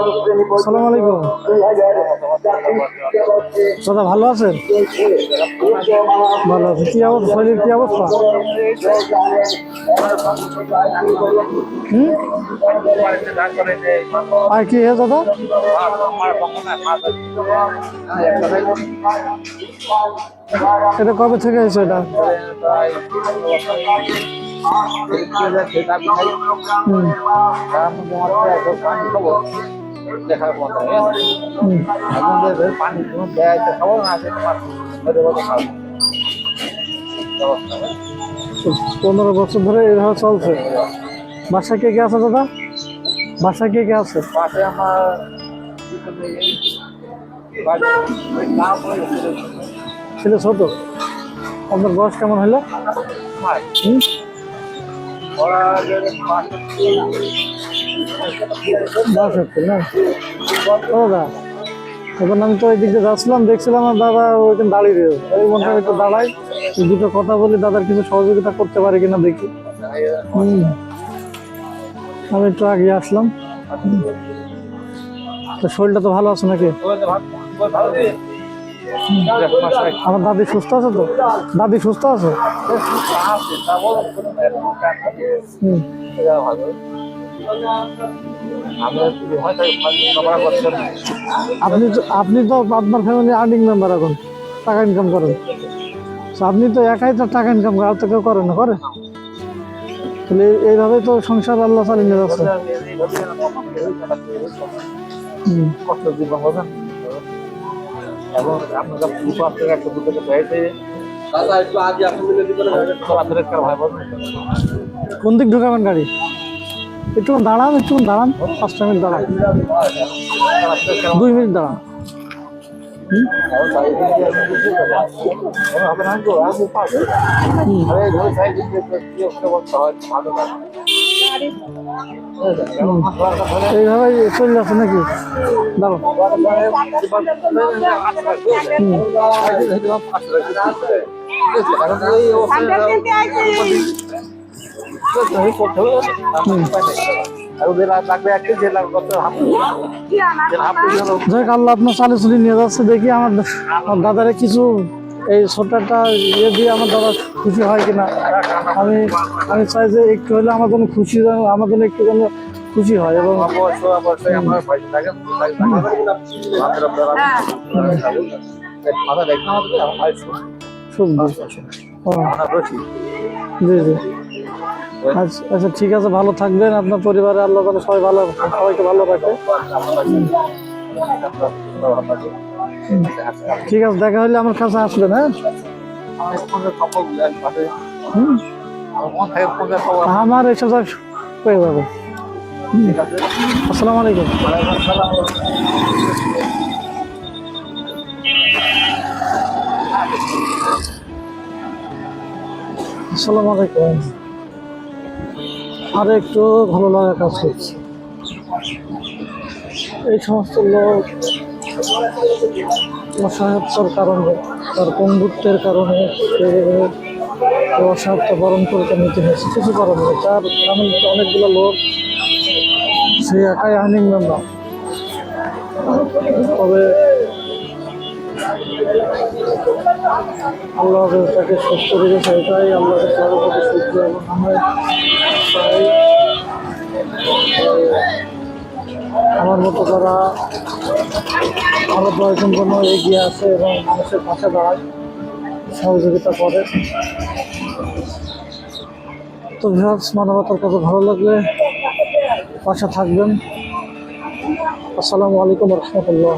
আসসালামু আলাইকুম। দাদা, ভালো আছেন? ভালো আছে। কি অবস্থা? শরীরের কি অবস্থা? আর কি হে দাদা? এটা কবে থেকে হয়েছে এটা? হুম। দেখার মতো পানি কোনো দেয় খাব না আছে তোমার পনেরো বছর ধরে এভাবে চলছে। বাসায় কে কে আছে দাদা? বাসায় কে কে আছে? পাশে আমার ছেলে ছোট। আপনার বয়স কেমন হলো? হুম? হচ্ছে না? এখন আমি তো ওই যাচ্ছিলাম, দেখছিলাম আর দাদা ওইখানে দাঁড়িয়ে রয়েছে হয় একটু দাঁড়াই দুটো কথা বলি, দাদার কিছু সহযোগিতা করতে পারি কিনা দেখি। আমি একটু আগে আসলাম। তো শরীরটা তো ভালো আছে নাকি? আমার দাদি সুস্থ আছে তো? দাদি সুস্থ আছে? আপনি তো আপনি তো আপনার ফ্যামিলি আর্নিং মেম্বার এখন টাকা ইনকাম করেন। তো আপনি তো একাই তো টাকা ইনকাম করেন আর তো কেউ করেন না করে? তাহলে এই- এইভাবে তো সংসার আল্লাহ চালিয়ে নিয়ে যাচ্ছে। এবং আপনারা দুটো আপনারা একটা দুটো কোন দিক ঢুকাবেন গাড়ি? একটু দাঁড়ান একটু দাঁড়ান। পাঁচটা মিনিট দাঁড়ান। দুই মিনিট দাঁড়ান। এইভাবে চলে যাচ্ছে নাকি? দাঁড়ান যাই আল্লাহ আপনার চালি চুলি নিয়ে যাচ্ছে দেখি আমার দাদারে কিছু এই ছোটটা ইয়ে দিয়ে আমার দাদা খুশি হয় কিনা। আমি আমি চাই যে একটু হলে আমার জন্য খুশি আমার জন্য একটু যেন খুশি হয় এবং ও, জি জি। আচ্ছা আচ্ছা ঠিক আছে, ভালো থাকবেন। আপনার পরিবারে আল্লাহ তালা সবাই ভালো সবাইকে ভালো রাখে। ঠিক আছে, দেখা হলে আমার কাছে আসবেন হ্যাঁ? আমার এইসব জায়গায় হয়ে যাবে। আসসালামু আলাইকুম। আসসালামু আলাইকুম। আর একটু ভালো লাগা কাজ করছে। এই সমস্ত লোক অসহায়তার কারণে, তার বন্ধুত্বের কারণে অসহায়তা বরণ করে নিতে হয়েছে। কিছু করার নেই। তার ফ্যামিলিতে অনেকগুলো লোক, সে একাই আর্নিং মেম্বার তবে আল্লাহ তাকে সুস্থ রেখেছে, এটাই সর্বপ্রতি সুস্থ এবং আমরা আমার মতো তারা আরও প্রয়োজন জন্য এগিয়ে আসে এবং মানুষের পাশে দাঁড়ায়, সহযোগিতা করে। তো ভিউয়ার্স, মানবতার কত ভালো লাগলে পাশে থাকবেন। আসসালামু আলাইকুম রহমতুল্লাহ।